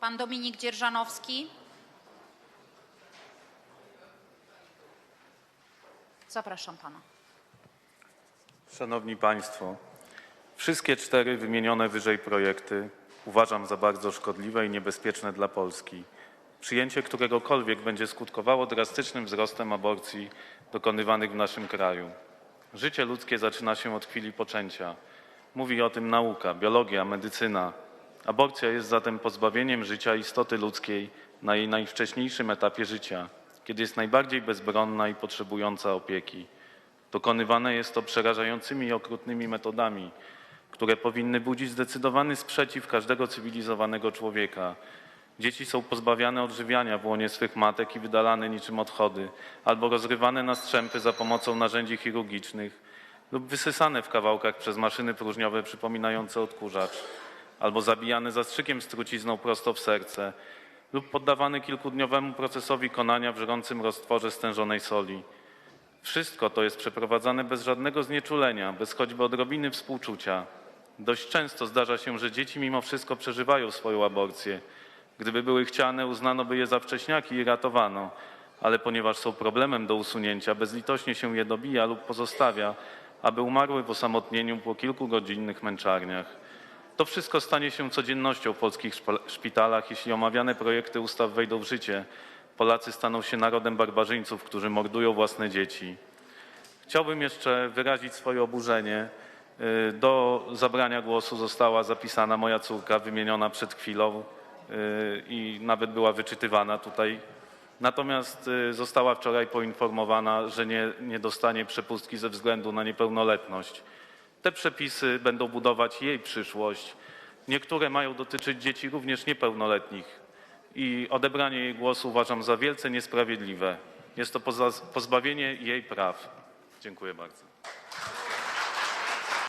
Pan Dominik Dzierżanowski. Zapraszam pana. Szanowni Państwo, wszystkie cztery wymienione wyżej projekty uważam za bardzo szkodliwe i niebezpieczne dla Polski. Przyjęcie któregokolwiek będzie skutkowało drastycznym wzrostem aborcji dokonywanych w naszym kraju. Życie ludzkie zaczyna się od chwili poczęcia. Mówi o tym nauka, biologia, medycyna. Aborcja jest zatem pozbawieniem życia istoty ludzkiej na jej najwcześniejszym etapie życia, kiedy jest najbardziej bezbronna i potrzebująca opieki. Dokonywane jest to przerażającymi i okrutnymi metodami, które powinny budzić zdecydowany sprzeciw każdego cywilizowanego człowieka. Dzieci są pozbawiane odżywiania w łonie swych matek i wydalane niczym odchody, albo rozrywane na strzępy za pomocą narzędzi chirurgicznych, lub wysysane w kawałkach przez maszyny próżniowe przypominające odkurzacz, albo zabijane zastrzykiem z trucizną prosto w serce, lub poddawane kilkudniowemu procesowi konania w żrącym roztworze stężonej soli. Wszystko to jest przeprowadzane bez żadnego znieczulenia, bez choćby odrobiny współczucia. Dość często zdarza się, że dzieci mimo wszystko przeżywają swoją aborcję. Gdyby były chciane, uznano by je za wcześniaki i ratowano, ale ponieważ są problemem do usunięcia, bezlitośnie się je dobija lub pozostawia, aby umarły w osamotnieniu po kilkugodzinnych męczarniach. To wszystko stanie się codziennością w polskich szpitalach, jeśli omawiane projekty ustaw wejdą w życie. Polacy staną się narodem barbarzyńców, którzy mordują własne dzieci. Chciałbym jeszcze wyrazić swoje oburzenie. Y, Do zabrania głosu została zapisana moja córka, wymieniona przed chwilą y, i nawet była wyczytywana tutaj. Natomiast y, została wczoraj poinformowana, że nie, nie dostanie przepustki ze względu na niepełnoletność. Te przepisy będą budować jej przyszłość. Niektóre mają dotyczyć dzieci również niepełnoletnich i odebranie jej głosu uważam za wielce niesprawiedliwe. Jest to pozbawienie jej praw. Dziękuję bardzo.